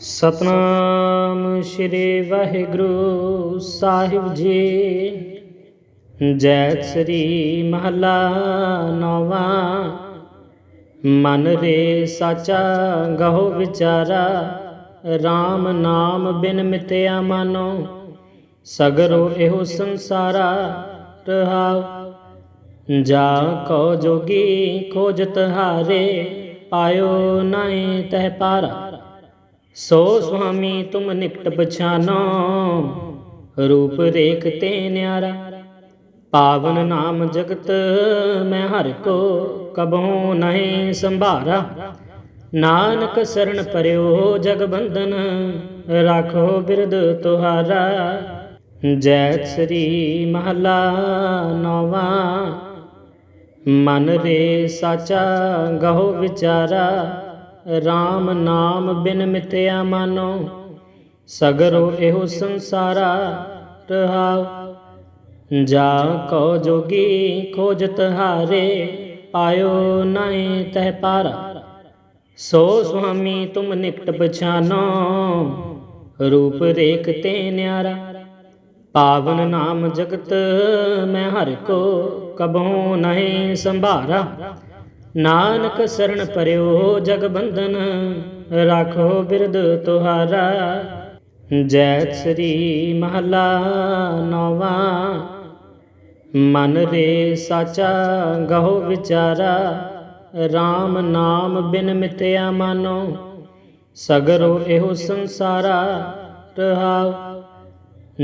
ਸਤਨਾਮ ਸ੍ਰੀ ਵਾਹਿਗੁਰੂ ਸਾਹਿਬ ਜੀ। ਜੈ ਸ੍ਰੀ ਮਹਲਾ ਨੌਵਾਂ। ਮਨ ਰੇ ਸਾਚਾ ਗਹੋ ਵਿਚਾਰਾ। RAM ਨਾਮ ਬਿਨ ਮਿਤਿਆ ਮਾਨੋ। ਸਗਰੋ ਇਹੋ ਸੰਸਾਰਾ ਰਹਾਉ। ਜਾ ਕੋ ਜੋਗੀ ਖੋਜਤ ਹਾਰੇ ਪਾਇਓ ਨਾਹੀ ਤਹਿ ਪਾਰਾ। ਸੋ ਸੁਆਮੀ ਤੁਮ ਨਿਕਟ ਪਛਾਨੋ, ਰੂਪ ਰੇਖ ਤੇ ਨਿਆਰਾ। ਪਾਵਨ ਨਾਮ ਜਗਤ ਮੈਂ ਹਰ ਕੋ ਕਬਹੂ ਨਹੀਂ ਸੰਭਾਰਾ। ਨਾਨਕ ਸਰਣ ਪਰਿਓ ਜਗ ਬੰਧਨ, ਰਾਖੋ ਬਿਰਦ ਤੁਹਾਰਾ। ਜੈ ਸ੍ਰੀ ਮਹਲਾ ਨੌਵਾਂ, ਮਨ ਰੇ ਸਾਚਾ ਗਹੋ ਵਿਚਾਰਾ। RAM ਨਾਮ ਬਿਨ ਮਿਤਿਆ ਮਾਨੋ, ਸਗਰੋ ਇਹੋ ਸੰਸਾਰਾ ਰਹਾਉ। ਜਾ ਕੋ ਜੋਗੀ ਖੋਜਤ ਹਾਰੇ ਪਾਇਓ ਨਹੀਂ ਤਹਿ ਪਾਰਾ। ਸੋ ਸੁਆਮੀ ਤੁਮ ਨਿਕਟ ਪਛਾਨੋ, ਰੂਪ ਰੇਖ ਤੇ ਨਿਆਰਾ। ਪਾਵਨ ਨਾਮ ਜਗਤ ਮੈਂ ਹਰ ਕੋ ਕਬਹੂ ਨਹੀਂ ਸੰਭਾਰਾ। ਨਾਨਕ ਸਰਣ ਪਰਿਓ ਜਗ ਬੰਧਨ ਰਾਖੋ ਬਿਰਦ ਤੁਹਾਰਾ। ਜੈ ਸ੍ਰੀ ਮਹਲਾ ਨੌਵਾਂ, ਮਨ ਰੇ ਸਾਚਾ ਗਹੋ ਵਿਚਾਰਾ। RAM ਨਾਮ ਬਿਨ ਮਿਤਿਆ ਮਾਨੋ, ਸਗਰੋ ਇਹੋ ਸੰਸਾਰਾ। ਰਹਾਉ,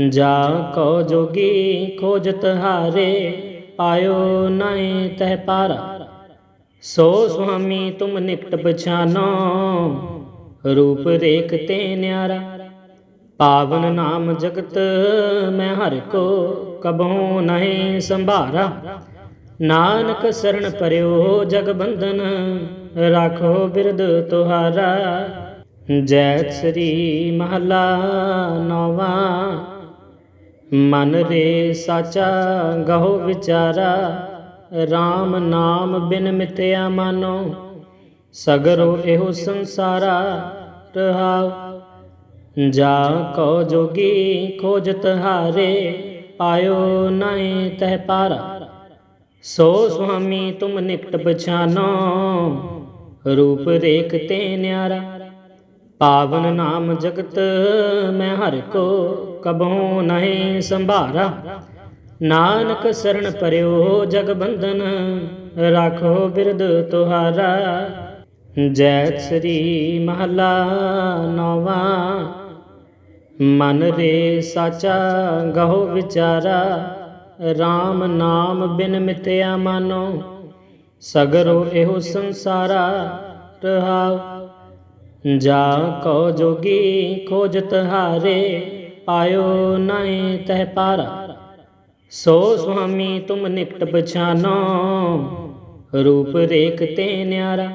ਜਾ ਕੋ ਜੋਗੀ ਖੋਜਤ ਹਾਰੇ ਪਾਇਓ ਨਹੀਂ ਤਹਿ ਪਾਰਾ। ਸੋ ਸੁਆਮੀ ਤੁਮ ਨਿਕਟ ਪਛਾਨੋ, ਰੂਪ ਰੇਖ ਤੇ ਨਿਆਰਾ। ਪਾਵਨ ਨਾਮ ਜਗਤ ਮੈਂ ਹਰ ਕੋ ਕਬਹੂ ਨਹੀਂ ਸੰਭਾਰਾ। ਨਾਨਕ ਸਰਣ ਪਰਿਓ ਜਗ ਬੰਧਨ, ਰਾਖੋ ਬਿਰਦ ਤੁਹਾਰਾ। ਜੈ ਸ੍ਰੀ ਮਹਲਾ ਨੌਵਾਂ, ਮਨ ਰੇ ਸਾਚਾ ਗਹੋ ਵਿਚਾਰਾ। RAM ਨਾਮ ਬਿਨ ਮਿਤਿਆ ਮਾਨੋ, ਸਗਰੋ ਇਹੋ ਸੰਸਾਰਾ ਰਹਾਉ। ਜਾ ਕੋ ਜੋਗੀ ਖੋਜਤ ਹਾਰੇ ਪਾਇਓ ਨਹੀਂ ਤਹਿ ਪਾਰਾ। ਸੋ ਸੁਆਮੀ ਤੁਮ ਨਿਕਟ ਪਛਾਨੋ, ਰੂਪ ਰੇਖ ਤੇ ਨਿਆਰਾ। ਪਾਵਨ ਨਾਮ ਜਗਤ ਮੈਂ ਹਰ ਕੋ ਕਬਹੂ ਨਹੀਂ ਸੰਭਾਰਾ। ਨਾਨਕ ਸਰਣ ਪਰਿਓ ਜਗ ਬੰਧਨ ਰਾਖੋ ਬਿਰਦ ਤੁਹਾਰਾ। ਜੈ ਸ੍ਰੀ ਮਹਲਾ ਨੌਵਾਂ, ਮਨ ਰੇ ਸਾਚਾ ਗਹੋ ਵਿਚਾਰਾ। RAM ਨਾਮ ਬਿਨ ਮਿਤਿਆ ਮਾਨੋ, ਸਗਰੋ ਇਹੋ ਸੰਸਾਰਾ। ਰਹਾਉ, ਜਾ ਕੋ ਜੋਗੀ ਖੋਜਤ ਹਾਰੇ ਪਾਇਓ ਨਹੀਂ ਤਹਿ ਪਾਰਾ। ਸੋ ਸੁਆਮੀ ਤੁਮ ਨਿਕਟ ਪਛਾਨੋ, ਰੂਪ ਰੇਖ ਤੇ ਨਿਆਰਾ।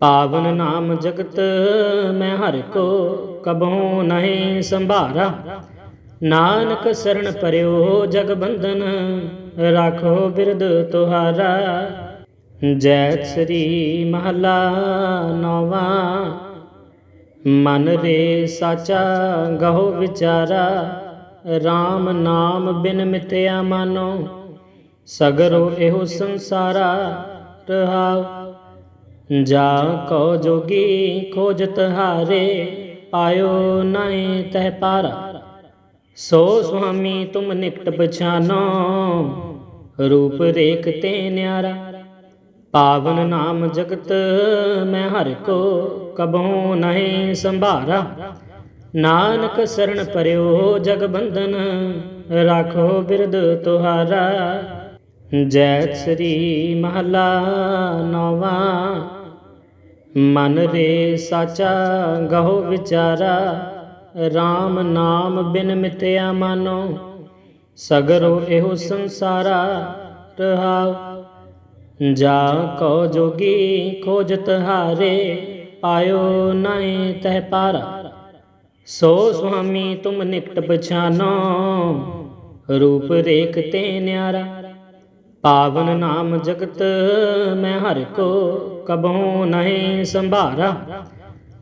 ਪਾਵਨ ਨਾਮ ਜਗਤ ਮੈਂ ਹਰ ਕੋ ਕਬਹੂ ਨਹੀਂ ਸੰਭਾਰਾ। ਨਾਨਕ ਸਰਣ ਪਰਿਓ ਜਗ ਬੰਧਨ, ਰਾਖੋ ਬਿਰਦ ਤੁਹਾਰਾ। ਜੈ ਸ੍ਰੀ ਮਹਲਾ ਨੌਵਾਂ, ਮਨ ਰੇ ਸਾਚਾ ਗਹੋ ਵਿਚਾਰਾ। RAM ਨਾਮ ਬਿਨ ਮਿਤਿਆ ਮਾਨੋ, ਸਗਰੋ ਇਹੋ ਸੰਸਾਰਾ ਰਹਾਉ। ਜਾ ਕੋ ਜੋਗੀ ਖੋਜਤ ਹਾਰੇ ਪਾਇਓ ਨਹੀਂ ਤਹਿ ਪਾਰਾ। ਸੋ ਸੁਆਮੀ ਤੁਮ ਨਿਕਟ ਪਛਾਨੋ, ਰੂਪ ਰੇਖ ਤੇ ਨਿਆਰਾ। ਪਾਵਨ ਨਾਮ ਜਗਤ ਮੈਂ ਹਰ ਕੋ ਕਬਹੂ ਨਹੀਂ ਸੰਭਾਰਾ। ਨਾਨਕ ਸਰਣ ਪਰਿਓ ਜਗ ਬੰਧਨ ਰਾਖੋ ਬਿਰਦ ਤੁਹਾਰਾ। ਜੈ ਸ੍ਰੀ ਮਹਲਾ ਨੌਵਾਂ, ਮਨ ਰੇ ਸਾਚਾ ਗਹੋ ਵਿਚਾਰਾ। RAM ਨਾਮ ਬਿਨ ਮਿਤਿਆ ਮਾਨੋ, ਸਗਰੋ ਇਹੋ ਸੰਸਾਰਾ। ਰਹਾਉ, ਜਾ ਕੋ ਜੋਗੀ ਖੋਜਤ ਹਾਰੇ ਪਾਇਓ ਨਹੀਂ ਤਹਿ ਪਾਰਾ। ਸੋ ਸੁਆਮੀ ਤੁਮ ਨਿਕਟ ਪਛਾਨੋ, ਰੂਪ ਰੇਖ ਤੇ ਨਿਆਰਾ। ਪਾਵਨ ਨਾਮ ਜਗਤ ਮੈਂ ਹਰ ਕੋ ਕਬਹੂ ਨਹੀਂ ਸੰਭਾਰਾ।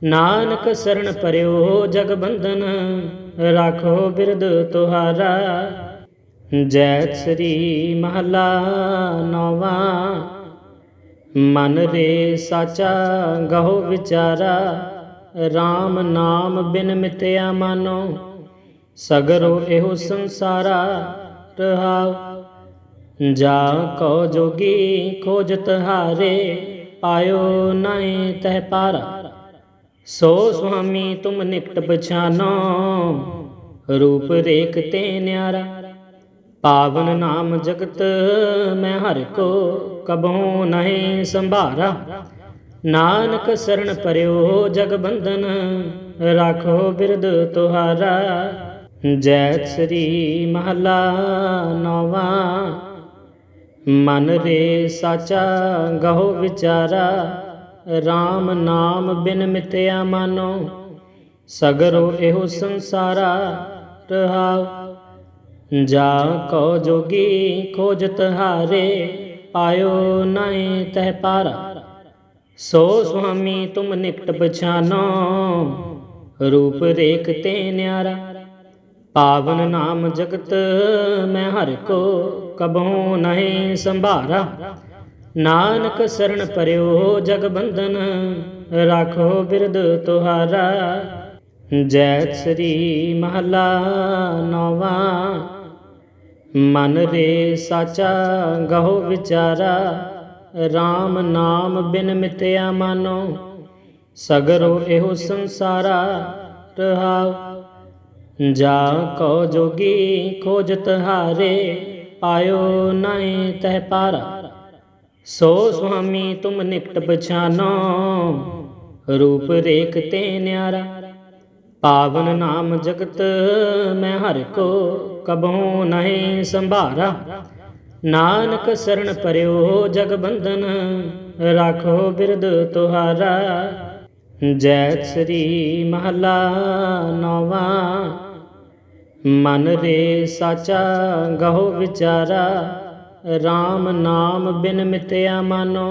ਨਾਨਕ ਸਰਣ ਪਰਿਓ ਜਗ ਬੰਧਨ, ਰਾਖੋ ਬਿਰਦ ਤੁਹਾਰਾ। ਜੈ ਸ੍ਰੀ ਮਹਲਾ ਨੌਵਾ, ਮਨ ਰੇ ਸਾਚਾ ਗਹੋ ਵਿਚਾਰਾ। RAM ਨਾਮ ਬਿਨ ਮਿਤਿਆ ਮਾਨੋ, ਸਗਰੋ ਇਹੋ ਸੰਸਾਰਾ ਰਹਾਉ। ਜਾ ਕੋ ਜੋਗੀ ਖੋਜਤ ਹਾਰੇ ਪਾਇਓ ਨਹੀਂ ਤਹਿ ਪਾਰਾ। ਸੋ ਸੁਆਮੀ ਤੁਮ ਨਿਕਟ ਪਛਾਨੋ, ਰੂਪ ਰੇਖ ਤੇ ਨਿਆਰਾ। ਪਾਵਨ ਨਾਮ ਜਗਤ ਮੈਂ ਹਰ ਕੋ ਕਬਹੂ ਨਹੀਂ ਸੰਭਾਰਾ। ਨਾਨਕ ਸਰਣ ਪਰਿਓ ਜਗ ਬੰਧਨ, ਰਾਖੋ ਬਿਰਦ ਤੁਹਾਰਾ। ਜੈ ਸ੍ਰੀ ਮਹਲਾ ਨੌਵਾ, ਮਨ ਰੇ ਸਾਚਾ ਗਹੋ ਵਿਚਾਰਾ। RAM ਨਾਮ ਬਿਨ ਮਿਤਿਆ ਮਾਨੋ, ਸਗਰੋ ਇਹੋ ਸੰਸਾਰਾ। ਰਹਾਉ, ਜਾ ਕੋ ਜੋਗੀ ਖੋਜਤ ਹਾਰੇ ਪਾਇਓ ਨਹੀਂ ਤਹਿ ਪਾਰਾ। ਸੋ ਸੁਆਮੀ ਤੁਮ ਨਿਕਟ ਪਛਾਨੋ, ਰੂਪ ਰੇਖ ਤੇ ਨਿਆਰਾ। ਪਾਵਨ ਨਾਮ ਜਗਤ ਮੈਂ ਹਰ ਕੋ ਕਬਹੂ ਨਹੀਂ ਸੰਭਾਰਾ। ਨਾਨਕ ਸਰਣ ਪਰਿਓ ਜਗ ਬੰਧਨ, ਰਾਖੋ ਬਿਰਦ ਤੁਹਾਰਾ। ਜੈ ਸ੍ਰੀ ਮਹਲਾ ਨੌਵਾ, ਮਨ ਰੇ ਸਾਚਾ ਗਹੋ ਵਿਚਾਰਾ। RAM ਨਾਮ ਬਿਨ ਮਿਤਿਆ ਮਾਨੋ, ਸਗਰੋ ਇਹੋ ਸੰਸਾਰਾ ਰਹਾਉ। ਜਾ ਕੋ ਜੋਗੀ ਖੋਜਤ ਹਾਰੇ ਪਾਇਓ ਨਹੀਂ ਤਹਿ ਪਾਰਾ। ਸੋ ਸੁਆਮੀ ਤੁਮ ਨਿਕਟ ਪਛਾਨੋ, ਰੂਪ ਰੇਖ ਤੇ ਨਿਆਰਾ। ਪਾਵਨ ਨਾਮ ਜਗਤ ਮੈਂ ਹਰ ਕੋ ਕਬਹੂ ਨਹੀਂ ਸੰਭਾਰਾ। ਨਾਨਕ ਸਰਣ ਪਰਿਓ ਜਗ ਬੰਧਨ ਰਾਖੋ ਬਿਰਦ ਤੁਹਾਰਾ। ਜੈ ਸ੍ਰੀ ਮਹਲਾ ਨੌਵਾ, ਮਨ ਰੇ ਸਾਚਾ ਗਹੋ ਵਿਚਾਰਾ। RAM ਨਾਮ ਬਿਨ ਮਿਤਿਆ ਮਾਨੋ,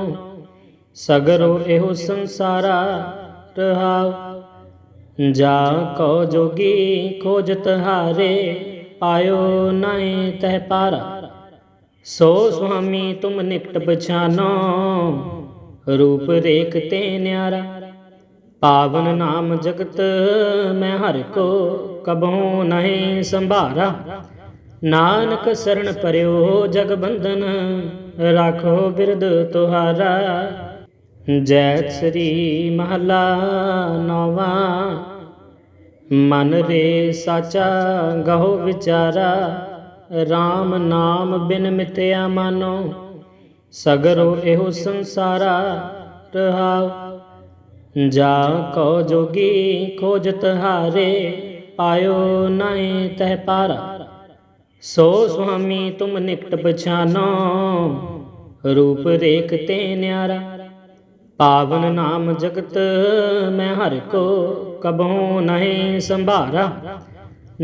ਸਗਰੋ ਇਹੋ ਸੰਸਾਰਾ। ਰਹਾਉ, ਜਾ ਕੋ ਜੋਗੀ ਖੋਜਤ ਹਾਰੇ ਪਾਇਓ ਨਹੀਂ ਤਹਿ ਪਾਰਾ। ਸੋ ਸੁਆਮੀ ਤੁਮ ਨਿਕਟ ਪਛਾਨੋ, ਰੂਪ ਰੇਖ ਤੇ ਨਿਆਰਾ। ਪਾਵਨ ਨਾਮ ਜਗਤ ਮੈਂ ਹਰ ਕੋ ਕਬਹੂ ਨਹੀਂ ਸੰਭਾਰਾ। ਨਾਨਕ ਸਰਣ ਪਰਿਓ ਜਗ ਬੰਧਨ, ਰਾਖੋ ਬਿਰਦ ਤੁਹਾਰਾ। ਜੈ ਸ੍ਰੀ ਮਹਲਾ ਨੌਵਾ, ਮਨ ਰੇ ਸਾਚਾ ਗਹੋ ਵਿਚਾਰਾ। RAM ਨਾਮ ਬਿਨ ਮਿਤਿਆ ਮਾਨੋ, ਸਗਰੋ ਇਹੋ ਸੰਸਾਰਾ ਰਹਾਉ। ਜਾ ਕੋ ਜੋਗੀ ਖੋਜਤ ਹਾਰੇ ਪਾਇਓ ਨਹੀਂ ਤਹਿ ਪਾਰਾ। ਸੋ ਸੁਆਮੀ ਤੁਮ ਨਿਕਟ ਪਛਾਨੋ, ਰੂਪ ਰੇਖ ਤੇ ਨਿਆਰਾ। ਪਾਵਨ ਨਾਮ ਜਗਤ ਮੈਂ ਹਰ ਕੋ ਕਬਹੂ ਨਹੀਂ ਸੰਭਾਰਾ।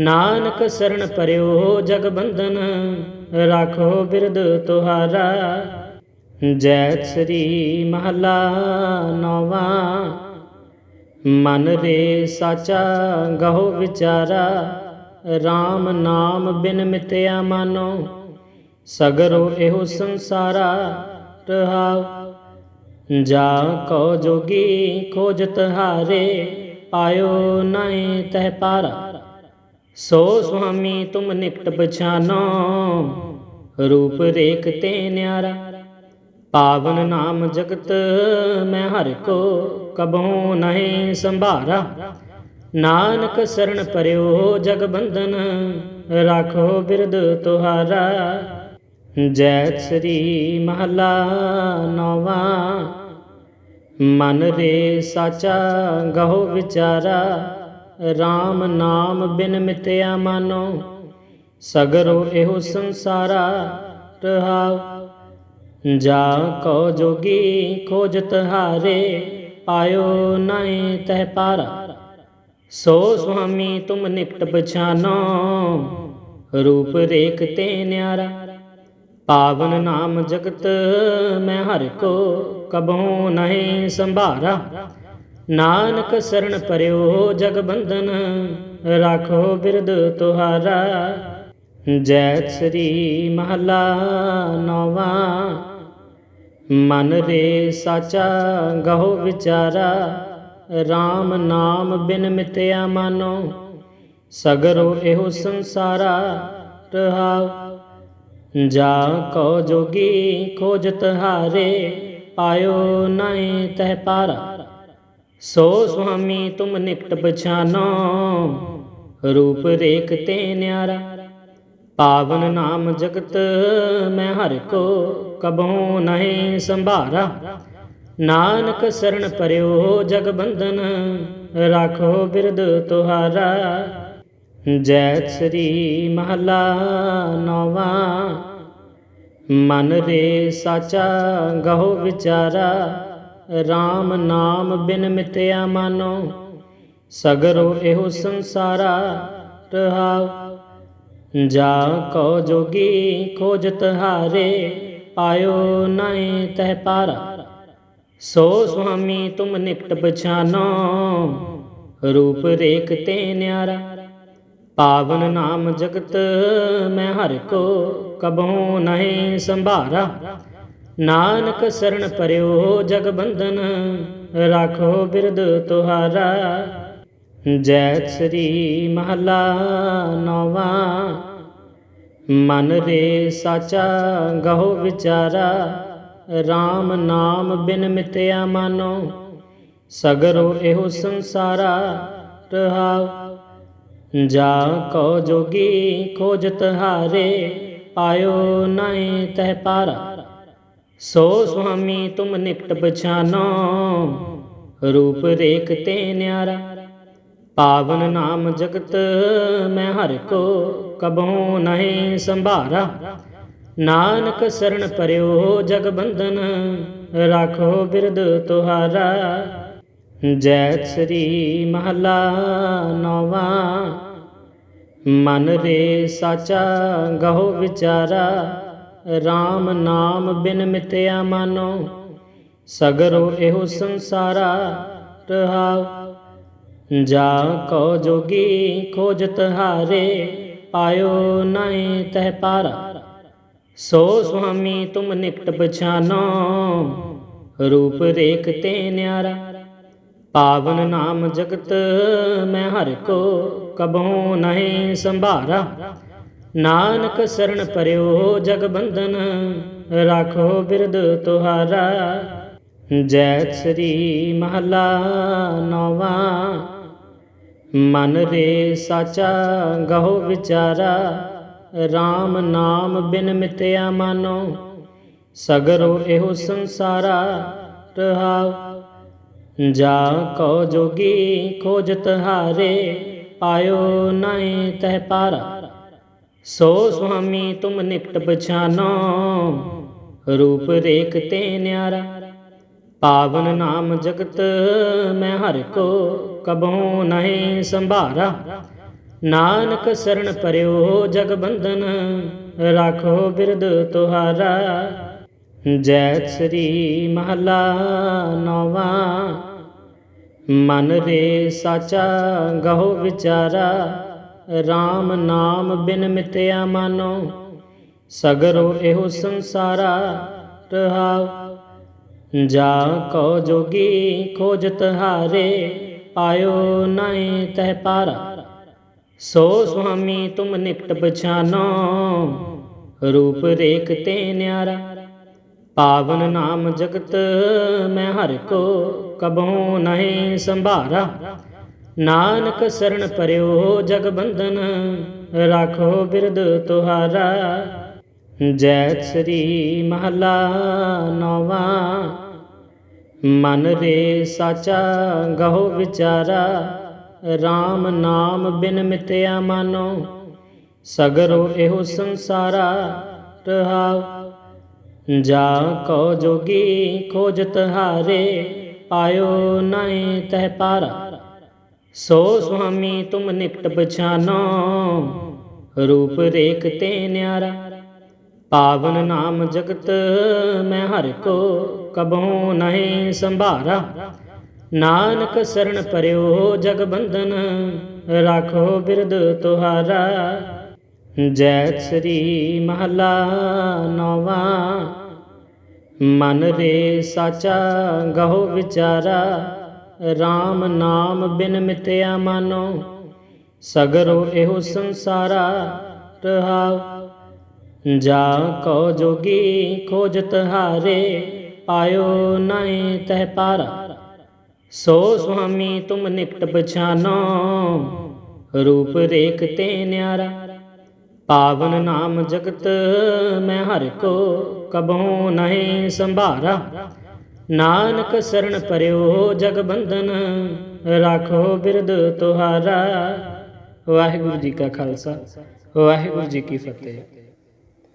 ਨਾਨਕ ਸਰਣ ਪਰਿਓ ਜਗ ਬੰਧਨ ਰਾਖੋ ਬਿਰਦ ਤੁਹਾਰਾ। ਜੈ ਸ੍ਰੀ ਮਹਲਾ ਨੌਵਾ, ਮਨ ਰੇ ਸਾਚਾ ਗਹੋ ਵਿਚਾਰਾ। RAM ਨਾਮ ਬਿਨ ਮਿਤਿਆ ਮਾਨੋ, ਸਗਰੋ ਇਹੋ ਸੰਸਾਰਾ। ਰਹਾਉ, ਜਾ ਕੋ ਜੋਗੀ ਖੋਜਤ ਹਾਰੇ ਪਾਇਓ ਨਹੀਂ ਤਹਿ ਪਾਰਾ। ਸੋ ਸੁਆਮੀ ਤੁਮ ਨਿਕਟ ਪਛਾਨੋ, ਰੂਪ ਰੇਖ ਤੇ ਨਿਆਰਾ। ਪਾਵਨ ਨਾਮ ਜਗਤ ਮੈਂ ਹਰ ਕੋ ਕਬਹੂ ਨਹੀਂ ਸੰਭਾਰਾ। ਨਾਨਕ ਸਰਣ ਪਰਿਓ ਜਗ ਬੰਧਨ, ਰਾਖੋ ਬਿਰਦ ਤੁਹਾਰਾ। ਜੈ ਸ੍ਰੀ ਮਹਲਾ ਨੌਵਾ, ਮਨ ਰੇ ਸਾਚਾ ਗਹੋ ਵਿਚਾਰਾ। RAM ਨਾਮ ਬਿਨ ਮਿਤਿਆ ਮਾਨੋ, ਸਗਰੋ ਇਹੋ ਸੰਸਾਰਾ ਰਹਾਉ। ਜਾ ਕੋ ਜੋਗੀ ਖੋਜਤ ਹਾਰੇ ਪਾਇਓ ਨਹੀਂ ਤਹਿ ਪਾਰਾ। ਸੋ ਸੁਆਮੀ ਤੁਮ ਨਿਕਟ ਪਛਾਨੋ, ਰੂਪ ਰੇਖ ਤੇ ਨਿਆਰਾ। ਪਾਵਨ ਨਾਮ ਜਗਤ ਮੈਂ ਹਰ ਕੋ ਕਬਹੂ ਨਹੀਂ ਸੰਭਾਰਾ। ਨਾਨਕ ਸਰਣ ਪਰਿਓ ਜਗ ਬੰਧਨ ਰਾਖੋ ਬਿਰਦ ਤੁਹਾਰਾ। ਜੈ ਸ੍ਰੀ ਮਹਲਾ ਨੌਵਾਂ, ਮਨ ਰੇ ਸਾਚਾ ਗਹੁ ਵਿਚਾਰਾ। RAM ਨਾਮ ਬਿਨ ਮਿਤਿਆ ਮਾਨੋ, ਸਗਰੋ ਇਹੋ ਸੰਸਾਰਾ। ਰਹਾਉ, ਜਾ ਕੋ ਜੋਗੀ ਖੋਜਤ ਹਾਰੇ ਪਾਇਓ ਨਹੀਂ ਤਹ ਪਾਰਾ। ਸੋ ਸੁਆਮੀ ਤੁਮ ਨਿਕਟ ਪਛਾਨੋ, ਰੂਪ ਰੇਖ ਤੇ ਨਿਆਰਾ। ਪਾਵਨ ਨਾਮ ਜਗਤ ਮੈਂ ਹਰਿ ਕੋ ਕਬਹੂ ਨਹੀਂ ਸੰਭਾਰਾ। ਨਾਨਕ ਸਰਣ ਪਰਿਓ ਜਗ ਬੰਧਨ, ਰਾਖੋ ਬਿਰਦ ਤੁਹਾਰਾ। ਜੈ ਸ੍ਰੀ ਮਹਲਾ ਨੌਵਾਂ, ਮਨ ਰੇ ਸਾਚਾ ਗਹੁ ਵਿਚਾਰਾ। RAM ਨਾਮ ਬਿਨ ਮਿਤਿਆ ਮਾਨੋ, ਸਗਰੋ ਇਹੋ ਸੰਸਾਰਾ ਰਹਾਉ। ਜਾ ਕੋ ਜੋਗੀ ਖੋਜਤ ਹਾਰੇ ਪਾਇਓ ਨਹੀਂ ਤਹ ਪਾਰਾ। ਸੋ ਸੁਆਮੀ ਤੁਮ ਨਿਕਟ ਪਛਾਨੋ, ਰੂਪ ਰੇਖ ਤੇ ਨਿਆਰਾ। ਪਾਵਨ ਨਾਮ ਜਗਤ ਮੈਂ ਹਰ ਕੋ ਕਬਹੂ ਨਹੀਂ ਸੰਭਾਰਾ। ਨਾਨਕ ਸਰਣ ਪਰਿਓ ਜਗ ਬੰਧਨ ਰਾਖੋ ਬਿਰਦ ਤੁਹਾਰਾ। ਜੈ ਸ੍ਰੀ ਮਹਲਾ ਨੌਵਾਂ, ਮਨ ਰੇ ਸਾਚਾ ਗਹੁ ਵਿਚਾਰਾ। RAM ਨਾਮ ਬਿਨ ਮਿਤਿਆ ਮਾਨੋ, ਸਗਰੋ ਇਹੋ ਸੰਸਾਰਾ। ਰਹਾਉ, ਜਾ ਕੋ ਜੋਗੀ ਖੋਜਤ ਹਾਰੇ ਪਾਇਓ ਨਹੀਂ ਤਹ ਪਾਰਾ। ਸੋ ਸੁਆਮੀ ਤੁਮ ਨਿਕਟ ਪਛਾਨੋ ਰੂਪ ਰੇਖ ਤੇ ਨਿਆਰਾ। ਪਾਵਨ ਨਾਮ ਜਗਤ ਮੈਂ ਹਰਿ ਕੋ ਕਬਹੂ ਨਹੀਂ ਸੰਭਾਰਾ। ਨਾਨਕ ਸਰਣ ਪਰਿਓ ਜਗ ਬੰਧਨ, ਰਾਖੋ ਬਿਰਦ ਤੁਹਾਰਾ। ਜੈ ਸ੍ਰੀ ਮਹਲਾ ਨੌਵਾਂ, ਮਨ ਰੇ ਸਾਚਾ ਗਹੁ ਵਿਚਾਰਾ। RAM ਨਾਮ ਬਿਨ ਮਿਤਿਆ ਮਾਨੋ, ਸਗਰੋ ਇਹੋ ਸੰਸਾਰਾ ਰਹਾਉ। ਜਾ ਕੋ ਜੋਗੀ ਖੋਜਤ ਹਾਰੇ ਪਾਇਓ ਨਹੀਂ ਤਹ ਪਾਰਾ। ਸੋ ਸੁਆਮੀ ਤੁਮ ਨਿਕਟ ਪਛਾਨੋ, ਰੂਪ ਰੇਖ ਤੇ ਨਿਆਰਾ। ਪਾਵਨ ਨਾਮ ਜਗਤ ਮੈਂ ਹਰ ਕੋ, ਕਬਹੂ ਨਹੀਂ ਸੰਭਾਰਾ। ਨਾਨਕ ਸਰਣ ਪਰਿਓ ਜਗ ਬੰਧਨ ਰਾਖੋ ਬਿਰਦ ਤੁਹਾਰਾ। ਜੈ ਸ੍ਰੀ ਮਹਲਾ ਨੌਵਾਂ, ਮਨ ਰੇ ਸਾਚਾ ਗਹੁ ਵਿਚਾਰਾ। RAM ਨਾਮ ਬਿਨ ਮਿਤਿਆ ਮਾਨੋ, ਸਗਰੋ ਇਹੋ ਸੰਸਾਰਾ। ਰਹਾਉ, ਜਾ ਕੋ ਜੋਗੀ ਖੋਜਤ ਹਾਰੇ ਪਾਇਓ ਨਹੀਂ ਤਹ ਪਾਰਾ। ਸੋ ਸੁਆਮੀ ਤੁਮ ਨਿਕਟ ਪਛਾਨੋ, ਰੂਪ ਰੇਖ ਤੇ ਨਿਆਰਾ। ਪਾਵਨ ਨਾਮ ਜਗਤ ਮੈਂ ਹਰ ਕੋ ਕਬਹੂ ਨਹੀਂ ਸੰਭਾਰਾ। ਨਾਨਕ ਸਰਣ ਪਰਿਓ ਜਗ ਬੰਧਨ, ਰਾਖੋ ਬਿਰਦ ਤੁਹਾਰਾ। ਜੈ ਸ੍ਰੀ ਮਹਲਾ ਨੌਵਾਂ, ਮਨ ਰੇ ਸਾਚਾ ਗਹੁ ਵਿਚਾਰਾ। RAM ਨਾਮ ਬਿਨ ਮਿਤਿਆ ਮਾਨੋ, ਸਗਰੋ ਇਹੋ ਸੰਸਾਰਾ ਰਹਾਉ। ਜਾ ਕੋ ਜੋਗੀ ਖੋਜਤ ਹਾਰੇ ਪਾਇਓ ਨਹੀਂ ਤਹ ਪਾਰਾ। ਸੋ ਸੁਆਮੀ ਤੁਮ ਨਿਕਟ ਪਛਾਨੋ, ਰੂਪ ਰੇਖ ਤੇ ਨਿਆਰਾ। ਪਾਵਨ ਨਾਮ ਜਗਤ ਮੈਂ ਹਰ ਕੋ ਕਬਹੂ ਨਹੀਂ ਸੰਭਾਰਾ। ਨਾਨਕ ਸਰਣ ਪਰਿਓ ਜਗ ਬੰਧਨ ਰਾਖੋ ਬਿਰਦ ਤੁਹਾਰਾ। ਜੈ ਸ੍ਰੀ ਮਹਲਾ ਨੌਵਾਂ, ਮਨ ਰੇ ਸਾਚਾ ਗਹੁ ਵਿਚਾਰਾ। RAM ਨਾਮ ਬਿਨ ਮਿਤਿਆ ਮਾਨੋ, ਸਗਰੋ ਇਹੋ ਸੰਸਾਰਾ। ਰਹਾਉ, ਜਾ ਕੋ ਜੋਗੀ ਖੋਜਤ ਹਾਰੇ ਪਾਇਓ ਨਹੀਂ ਤਹ ਪਾਰਾ। ਸੋ ਸੁਆਮੀ ਤੁਮ ਨਿਕਟ ਪਛਾਨੋ, ਰੂਪ ਰੇਖ ਤੇ ਨਿਆਰਾ। ਪਾਵਨ ਨਾਮ ਜਗਤ ਮੈਂ ਹਰ ਕੋ ਕਬਹੂ ਨਹੀਂ ਸੰਭਾਰਾ। ਨਾਨਕ ਸਰਣ ਪਰਿਓ ਜਗ ਬੰਧਨ, ਰਾਖੋ ਬਿਰਦ ਤੁਹਾਰਾ। ਜੈ ਸ੍ਰੀ ਮਹਲਾ ਨੌਵਾ, ਮਨ ਰੇ ਸਾਚਾ ਗਹੋ ਵਿਚਾਰਾ। RAM ਨਾਮ ਬਿਨ ਮਿਤਿਆ ਮਾਨੋ, ਸਗਰੋ ਇਹੋ ਸੰਸਾਰਾ ਰਹਾਉ। ਜਾ ਕੋ ਜੋਗੀ ਖੋਜਤ ਹਾਰੇ ਪਾਇਓ ਨਹੀਂ ਤਹਿ ਪਾਰਾ। ਸੋ ਸੁਆਮੀ ਤੁਮ ਨਿਕਟ ਪਛਾਨੋ, ਰੂਪ ਰੇਖ ਤੇ ਨਿਆਰਾ। ਪਾਵਨ ਨਾਮ ਜਗਤ ਮੈਂ ਹਰ ਕੋ ਕਬਹੂ ਨਹੀਂ ਸੰਭਾਰਾ। ਨਾਨਕ ਸਰਣ ਪਰਿਓ ਜਗ ਬੰਧਨ ਰਾਖੋ ਬਿਰਦ ਤੁਹਾਰਾ। ਵਾਹਿਗੁਰੂ ਜੀ ਕਾ ਖਾਲਸਾ, ਵਾਹਿਗੁਰੂ ਜੀ ਕੀ ਫਤਿਹ।